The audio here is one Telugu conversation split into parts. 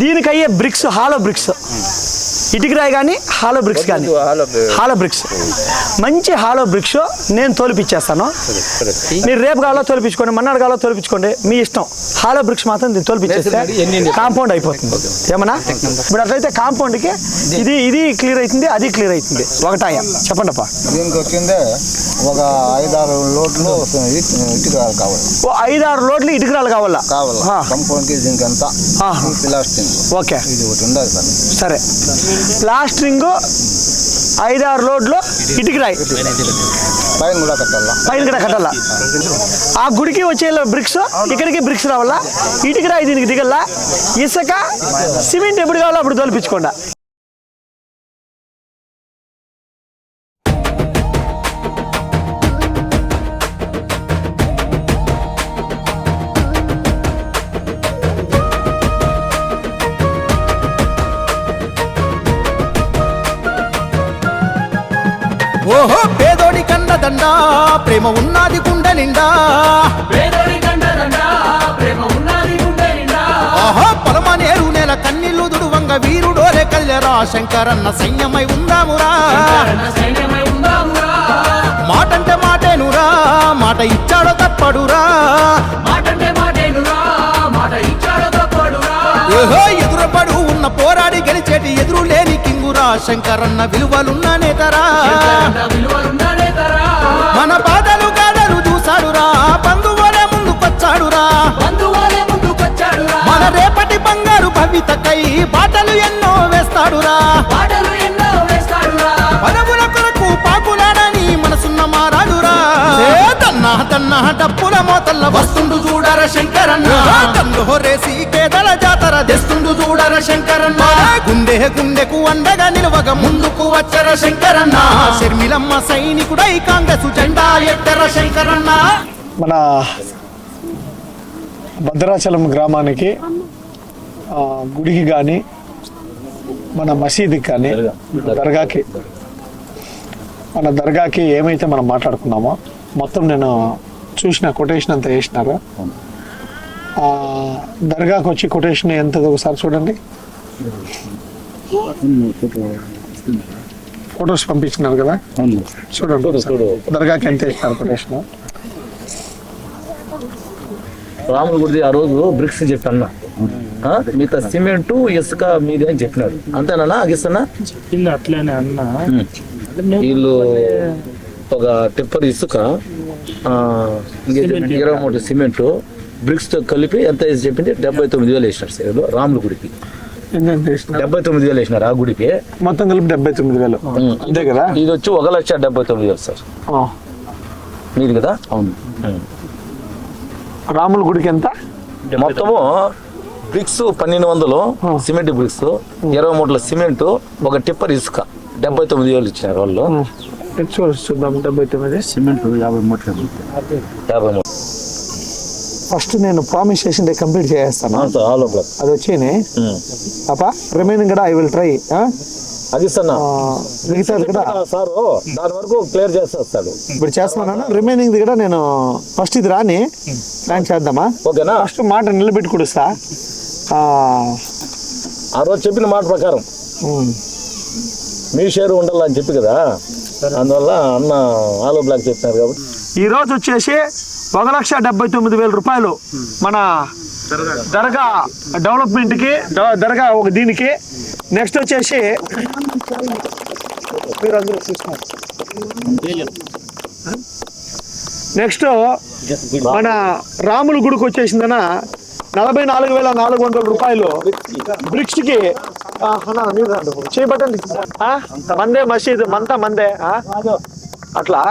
దీనికయ్యే బ్రిక్స్ హాలో బ్రిక్స్. ఇటుక రాయి కానీ హాలో బ్రిక్స్ కానీ. Hollow bricks. మంచి హాలో బ్రిక్స్ నేను తోలిపిచ్చేస్తాను. మీరు రేపు కావాలో తోలిపించుకోండి మన్నాడు కావాలో తోలిపించుకోండి మీ ఇష్టం. హాలో బ్రిక్స్ మాత్రం దీన్ని తోలిపించేస్తే కాంపౌండ్ అయిపోతుంది. ఏమన్నా? ఇప్పుడు అట్లయితే కాంపౌండ్కి ఇది ఇది క్లియర్ అవుతుంది అది క్లియర్ అవుతుంది. ఒకటాయ. చెప్పండి అప్ప. దీనికి వచ్చిందే ఒక ఐదారు లోట్లు ఇటుక కావాలి. ఓ ఐదు ఆరు లోడ్లు ఇటుకరాలు కావాలా? కావాలి. కంపౌండ్కి దీనికి అంతా ఓకే. ఇది ఒకటి ఉండాలి సార్. సరే ప్లాస్టరింగ్ ఐదు ఆరు లోడ్లు ఇటుకరాయి పైన కూడా కట్టాలా? పైన కూడా కట్టాల? ఆ గుడికి వచ్చే బ్రిక్స్ ఇక్కడికి బ్రిక్స్ రావాలా? ఇటుక రాయి దీనికి దిగల్లా? ఇసుక సిమెంట్ ఎప్పుడు కావాలో అప్పుడు తోలిపించుకోండి. ఓహో పేదోడి కండదండ ప్రేమ ఉన్నది గుండె నిండా పేదోడి కండదండా ప్రేమ ఉన్నది గుండె నిండా ఆహా పొలమనేరు నెల కన్నీళ్ళు దుడువంగ వీరుడోరే కల్లెరా శంకరన్న సైన్యమై ఉందామురా. మాటంటే మాటేనురా మాట ఇచ్చాడో తప్పడురా. మాటంటే మాటేనురా మాట ఇచ్చాడు తప్పడురా. ఓహో ఎదురుపడు ఉన్న పోరాడి గెలిచేటి ఎదురు శంకరన్న విలువలున్న నేతరా. తరా మన బాధలు గాడలు చూసాడురా బంధువులే ముందుకొచ్చాడురా. మన రేపటి బంగారు భవితకై బాటలు ఎన్నో వేస్తాడురా. పదవుల కొరకు పాకులాడని మనసున్న మారాడురా. దన్నా డప్పుల మోతల్ల వస్తుండు చూడర శంకరన్న. దండు హొరేసి కేదల జాతర తెస్తుండు చూడర శంకరన్న. గుండె గుండెకు అండగా నిలవగ ముందుకు వచ్చర శంకరన్న. శర్మిలమ్మ సైనికుడై కాంగ్రెస్ జెండా ఎత్తర శంకరన్న. మన భద్రాచలం గ్రామానికి గుడికి కానీ మన మసీదుకి కానీ దర్గాకి మన దర్గాకి ఏమైతే మనం మాట్లాడుకున్నామో మొత్తం నేను చూసిన కొటేషన్ అంతా వేసినారు. దర్గాకి వచ్చి కొటేషన్ ఎంత ఒకసారి చూడండి. ఫొటోస్ పంపించినారు కదా? చూడండి. దర్గాకి ఎంత కొటేషన్ రాముల గుడిది ఆ రోజు బ్రిక్స్ చెప్పాను. మిగతా సిమెంట్ ఇసుక మీది అని చెప్పినాడు. అంతేనా అగిస్తున్నా? చెప్పింది అట్లనే అన్నా. వీళ్ళు ఒక టిప్పర్ ఇసుక ఇరవై మూడు సిమెంట్ బ్రిక్స్తో కలిపి ఎంత వేసి చెప్పింది? డెబ్బై తొమ్మిది వేలు వేసినారు సార్ రాముల గుడికి. డెబ్బై తొమ్మిది వేలు వేసినారు ఆ గుడికి. మొత్తం కలిపి డెబ్బై తొమ్మిది వేలు. అంతే కదా? ఇది వచ్చి ఒక లక్ష డెబ్బై తొమ్మిది వేలు సార్. ఆ. మీది కదా? అవును. రాముల గుడికి ఎంత? మొత్తము బ్రిక్స్ పన్నెండు వందలు సిమెంట్ బ్రిక్స్ ఇరవై మూట్ల సిమెంట్ ఒక టిప్పర్ ఇసుక. డెబ్బై తొమ్మిది వేలు ఇచ్చినారు వాళ్ళు. చూద్దాం డెబ్బై తొమ్మిది. యాభై మూడు ఫస్ట్ నేను ప్రామిస్ చేసిండే కంప్లీట్ ఓవర్ అది వచ్చి అప్ప రిమైనింగ్ కూడా ఐ విల్ ట్రై అది మిగతాది కూడా. సార్ దాని వరకు క్లియర్ చేసేస్తాడు. ఇప్పుడు చేస్తున్నాను. రిమైనింగ్ కూడా నేను ఫస్ట్ ఇది రాని ప్లాన్ చేద్దామా? ఓకేనా? ఫస్ట్ మాట నిలబెట్టి కుడుస్తా. ఆ, రోజు చెప్పిన మాట ప్రకారం. మీ షేర్ ఉండాలని చెప్పి కదా. అందువల్ల అన్న ఆలో బ్లాక్ చెప్పినారు కాబట్టి. ఈ రోజు వచ్చేసి ఒక లక్ష డెబ్బై తొమ్మిది వేల రూపాయలు మన దర్గా డెవలప్మెంట్కి దర్గా ఒక దీనికి. నెక్స్ట్ వచ్చేసి మీరు అందరూ చూసుకోండి. నెక్స్ట్ మన రాముల గుడికి వచ్చేసిందన నలభై నాలుగు వేల నాలుగు వందల రూపాయలు బ్రిక్స్కి. చేపట్టండి. చేయబట్టండి మందే మసీద్ మంతా మందే. అట్లా.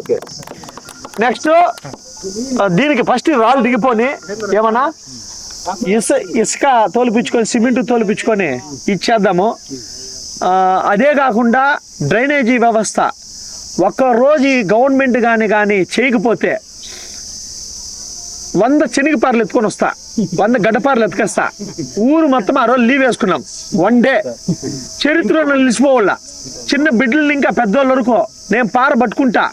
ఓకే. నెక్స్ట్ దీనికి ఫస్ట్ రాళ్ళు దిగిపోని ఏమన్నా? ఇసు ఇసుక తోలిపించుకొని సిమెంట్ తోలిపించుకొని ఇచ్చేద్దాము. అదే కాకుండా డ్రైనేజీ వ్యవస్థ. ఒక్క రోజు ఈ గవర్నమెంట్ కానీ కానీ చేయకపోతే వంద శనగపారలు ఎత్తుకొని వస్తా. వంద గడ్డపారలు ఎత్తుకొస్తా. ఊరు మొత్తం ఆ రోజు లీవ్ వేసుకున్నాం. One day. చరిత్రలో నిలిచిపోవాల. చిన్న బిడ్డలు ఇంకా పెద్దోళ్ళ వరకు నేను పార పట్టుకుంటా.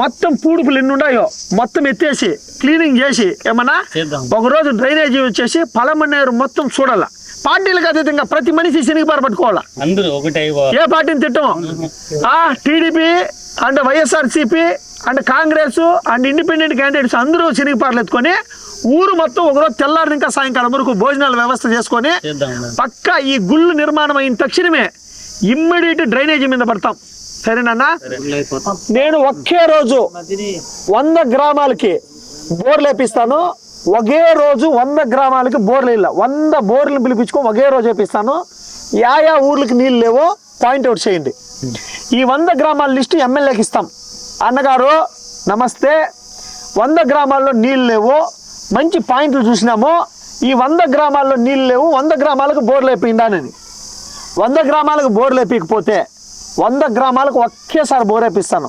మొత్తం పూడుపులు ఎన్ని ఉన్నాయో మొత్తం ఎత్తేసి క్లీనింగ్ చేసి ఏమన్నా ఒకరోజు డ్రైనేజీ వచ్చేసి పలమనేరు మొత్తం చూడాల. పార్టీలకు అతీతంగా ప్రతి మనిషి శనిగి పార పట్టుకోవాలా? అందరూ ఒకటే ఏ పార్టీని తిట్టం? ఆ TDP and YSRCP and Congress and independent candidates అందరూ శనిగిపార్లు ఎత్తుకొని ఊరు మొత్తం ఒకరోజు తెల్లారి ఇంకా సాయంకాలం వరకు భోజనాల వ్యవస్థ చేసుకొని పక్క ఈ గుళ్ళు నిర్మాణం అయిన తక్షణమే ఇమ్మీడియట్ డ్రైనేజీ మీద పడతాం. సరేనన్నా నేను ఒకే రోజు వంద గ్రామాలకి బోర్లు వేపిస్తాను. ఒకే రోజు వంద గ్రామాలకి బోర్లు ఇల్ల వంద బోర్లు పిలిపించుకొని ఒకే రోజు వేపిస్తాను. యా యా ఊర్లకి నీళ్ళు లేవో పాయింట్ అవుట్ చేయండి. ఈ వంద గ్రామాల లిస్టు ఎమ్మెల్యేకి ఇస్తాం. అన్నగారు నమస్తే. వంద గ్రామాల్లో నీళ్ళు లేవు. మంచి పాయింట్లు చూసినాము. ఈ వంద గ్రామాల్లో నీళ్ళు లేవు. వంద గ్రామాలకు బోర్లు వేపిండానని వంద గ్రామాలకు బోర్లు వేపించకపోతే వంద గ్రామాలకు ఒకేసారి బోర్ వేపిస్తాను.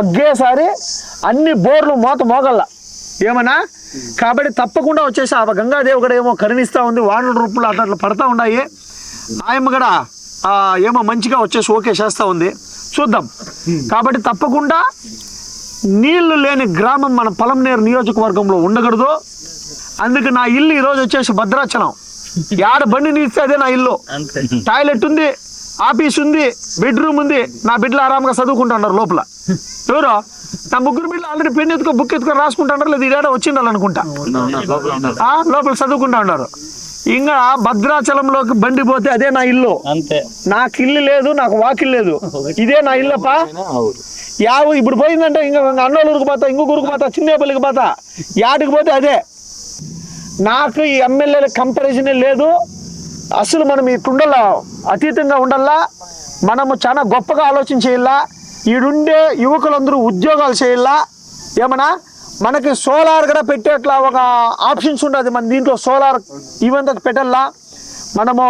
ఒకేసారి అన్ని బోర్లు మోత మోగల్ల. ఏమన్నా? కాబట్టి తప్పకుండా వచ్చేసి ఆ గంగాదేవి కూడా ఏమో కరుణిస్తూ ఉంది వానల రూపంలో అట్లా పడతా ఉన్నాయి. ఆయమ్మ కూడా ఏమో మంచిగా వచ్చేసి ఓకే చేస్తూ ఉంది. చూద్దాం. కాబట్టి తప్పకుండా నీళ్ళు లేని గ్రామం మన పొలంనేరు నియోజకవర్గంలో ఉండకూడదు. అందుకు నా ఇల్లు ఈరోజు వచ్చేసి భద్రాచలం. యాడ బండి నీస్తే అదే నా ఇల్లు. టాయిలెట్ ఉంది. ఆఫీస్ ఉంది బెడ్రూమ్ ఉంది నా బిడ్డలు ఆరాంగా చదువుకుంటున్నారు లోపల. ఎవరు? నా ముగ్గురు బిడ్డలు ఆల్రెడీ పెన్ ఎత్తుకో బుక్ ఎత్తుకొని రాసుకుంటున్నారు లేదు ఇడాడ వచ్చిండాలి అనుకుంటా ఆ, లోపల చదువుకుంటా ఉన్నారు. ఇంకా భద్రాచలంలోకి బండి పోతే అదే నా ఇల్లు. అంతే. నాకు ఇల్లు లేదు నాకు వాకిల్ లేదు. ఇదే నా ఇల్లపా యావు ఇప్పుడు పోయిందంటే ఇంకా అన్నోళ్ళూరుకు పోతా ఇంకొక ఊరికి పోతా చిన్నేపల్లికి పోతా. యాటికి పోతే అదే. నాకు ఈ ఎమ్మెల్యేల కంపారిజనే లేదు. అసలు మనం ఇట్టుండాల అతీతంగా ఉండల్లా మనము చాలా గొప్పగా ఆలోచన చేయాలా ఈడుండే యువకులందరూ ఉద్యోగాలు చేయాలా ఏమన్నా? మనకి సోలార్ కూడా పెట్టేట్లా ఒక ఆప్షన్స్ ఉండదు మన దీంట్లో సోలార్ ఈవెంట్ పెట్టాలా మనము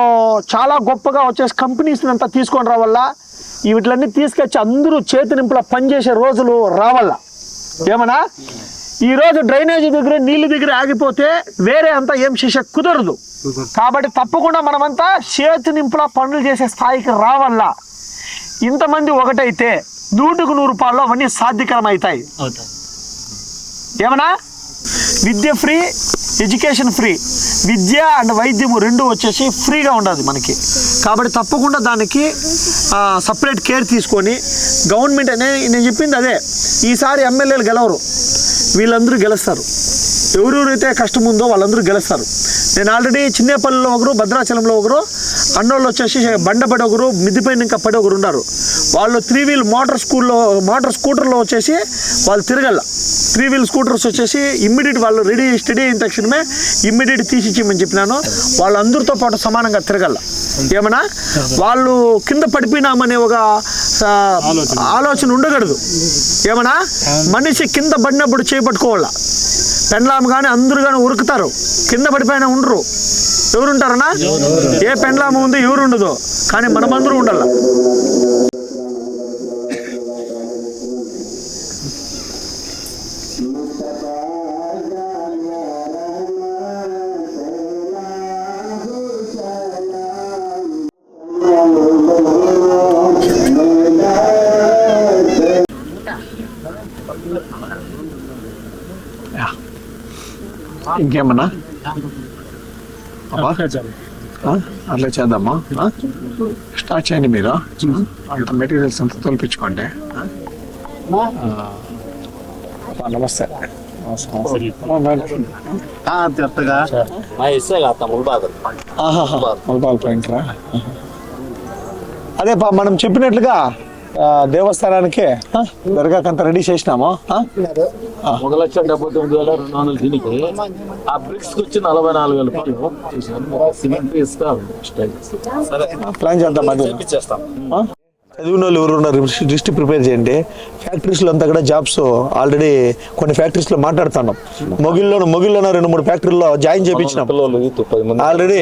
చాలా గొప్పగా వచ్చేసి కంపెనీస్ని అంతా తీసుకొని రావాలా వీటిలన్నీ తీసుకొచ్చి అందరూ చేతి నింపులా పనిచేసే రోజులు రావాలా ఏమన్నా? ఈరోజు డ్రైనేజీ దగ్గర నీళ్ళ దగ్గర ఆగిపోతే వేరే అంతా ఏం చేసే కుదరదు. కాబట్టి తప్పకుండా మనమంతా చేతి నింపులా పనులు చేసే స్థాయికి రావల్లా ఇంతమంది ఒకటైతే నూటుకు నూరు రూపాయలు అవన్నీ సాధ్యకరం అవుతాయి ఏమన్నా? విద్య ఫ్రీ ఎడ్యుకేషన్ ఫ్రీ. విద్య అండ్ వైద్యము రెండు వచ్చేసి ఫ్రీగా ఉండదు మనకి. కాబట్టి తప్పకుండా దానికి సపరేట్ కేర్ తీసుకొని గవర్నమెంట్ అనే నేను చెప్పింది అదే. ఈసారి ఎమ్మెల్యేలు గెలవరు. వీళ్ళందరూ గెలుస్తారు. ఎవరెవరైతే కష్టం ఉందో వాళ్ళందరూ గెలుస్తారు. నేను ఆల్రెడీ చిన్నేపల్లిలో ఒకరు భద్రాచలంలో ఒకరు అన్నోళ్ళు వచ్చేసి బండపడి ఒకరు మిద్దిపైన ఇంకా పడి ఒకరు ఉన్నారు. వాళ్ళు త్రీ వీల్ మోటార్ స్కూల్లో మోటార్ స్కూటర్లో వచ్చేసి వాళ్ళు తిరగల. త్రీ వీల్ స్కూటర్స్ వచ్చేసి ఇమ్మీడియట్ వాళ్ళు రెడీ స్టడీ అయిన తక్షణమే ఇమ్మీడియట్ తీసి ఇచ్చేయమని చెప్పినాను. వాళ్ళందరితో పాటు సమానంగా తిరగల. ఏమన్నా? వాళ్ళు కింద పడిపోయినామనే ఒక ఆలోచన ఉండకూడదు. ఏమన్నా? మనిషి కింద పడినప్పుడు చేపట్టుకోవాలా. పెండ్లాం కానీ అందరూ కానీ ఉరుకుతారు కింద పడిపోయినా ఉండరు ఎవరుంటారనా ఏ పెండ్లాము ఉంది ఎవరు ఉండదు కానీ మనమందరూ ఉండాల ఇంకేమన్నా? అట్లా చేద్దామా? స్టార్ట్ చేయండి మీరు. అంత మెటీరియల్స్ అంతా తోల్పించుకోండి నమస్తే. అదే పా మనం చెప్పినట్లుగా దేవస్థానానికి దర్గాకంతా రెడీ చేసినాము? ఒక లక్ష డెబ్బై తొమ్మిది వేల రెండు వందల దీనికి. ఆ బ్రిక్స్కి వచ్చి నలభై నాలుగు వేల రూపాయలు. సిమెంట్ ఇస్తా సరే ప్లాన్ చేద్దాం ఆ? చదివిన వాళ్ళు ఎవరు ఉన్నారు? లిస్ట్ ప్రిపేర్ చేయండి. ఫ్యాక్టరీస్లో అంతా కూడా జాబ్స్ ఆల్రెడీ కొన్ని ఫ్యాక్టరీస్లో మాట్లాడుతున్నాం. మొగిల్లోను మొగిల్లోనూ రెండు మూడు ఫ్యాక్టరీలో జాయిన్ చేయించినాం ఆల్రెడీ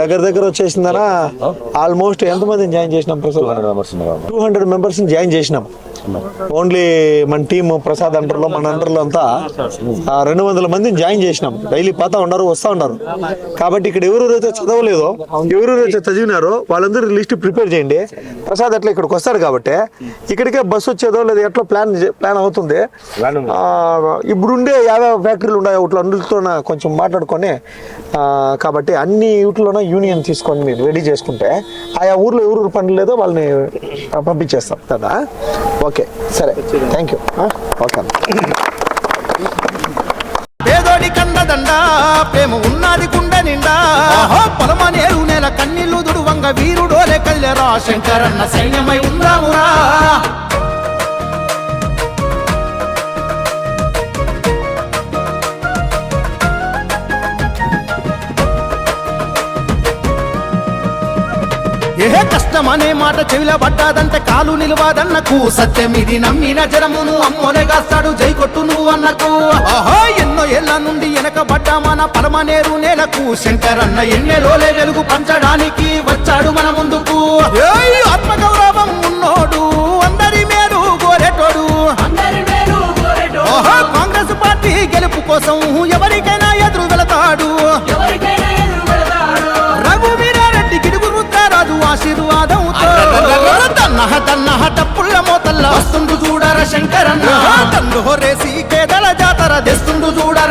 దగ్గర దగ్గర వచ్చేసిందనా? ఆల్మోస్ట్ ఎంతమందిని జాయిన్ చేసినాం టూ హండ్రెడ్ మెంబర్స్ జాయిన్ చేసినాం. ఓన్లీ మన టీమ్ ప్రసాద్ అండర్లో మన అండర్లో అంతా ఆ, రెండు వందల మందిని జాయిన్ చేసినాం. డైలీ పోతా ఉన్నారు వస్తా ఉన్నారు. కాబట్టి ఇక్కడ ఎవరెవరైతే చదవలేదో ఎవరెవరైతే చదివినారో వాళ్ళందరూ లిస్ట్ ప్రిపేర్ చేయండి. ప్రసాద్ అట్లా ఇక్కడికి వస్తాడు కాబట్టి ఇక్కడికే బస్సు వచ్చేదో లేదా ఎట్లా ప్లాన్ చే- ప్లాన్ అవుతుంది? ఆ, ఇప్పుడుండే యాభై ఫ్యాక్టరీలు ఉన్నాయి వాటిలో అన్నిటితో కొంచెం మాట్లాడుకొని ఆ, కాబట్టి అన్ని వీటిలోనే యూనియన్ తీసుకొని మీరు రెడీ చేసుకుంటే ఆయా ఊర్లో ఎవరు పనులు లేదో వాళ్ళని పంపించేస్తాం. కదా? ఓకే సరే. థ్యాంక్ యూ ఓకే పేదోడి ప్రేమ ఉన్నది గుండె నిండా. పొలమ నేరు నెల కన్నీళ్ళు దుడువంగ వీరుడోలే కదిలేరా శంకరన్న సైన్యమై ఉందామురా. ఏ కష్టమనే మాట చెవిల పడ్డాదంటే కాలు నిలవాదన్నకు సత్యం ఇది నమ్మిన జరమును అమ్మోనే కాస్తాడు జై కొట్టు నువ్వు అన్నకు ఆహా ఏళ్ళ నుండి వెనకబడ్డా మన పరమనేరు నేలకు. శంకరన్న ఎన్నెలోలే వెలుగు పంచడానికి వచ్చాడు మన ముందుకు. ఆత్మగౌరవం ఉన్నోడు అందరి మేలు. ఆహా కాంగ్రెస్ పార్టీ గెలుపు కోసం ఎవరికైనా ఎదురు వెళతాడు.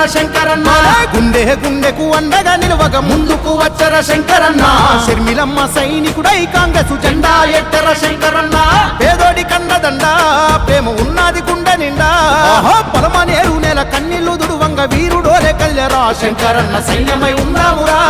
చూడర శంకరన్న గుండె గుండెకు అండగా నిలవగ ముందుకు వచ్చర శంకరన్న. షర్మిలమ్మ సైనికుడై కాంగ్రెస్ జెండా ఎట్టర శంకరన్న. పేదోడి కండదండ ప్రేమ ఉన్నది గుండె నిండా. పొలమ నేరు నెల కన్నీళ్ళు దుడువంగ వీరుడోలే కల్లెరా శంకరన్న సైన్యమై ఉందామురా.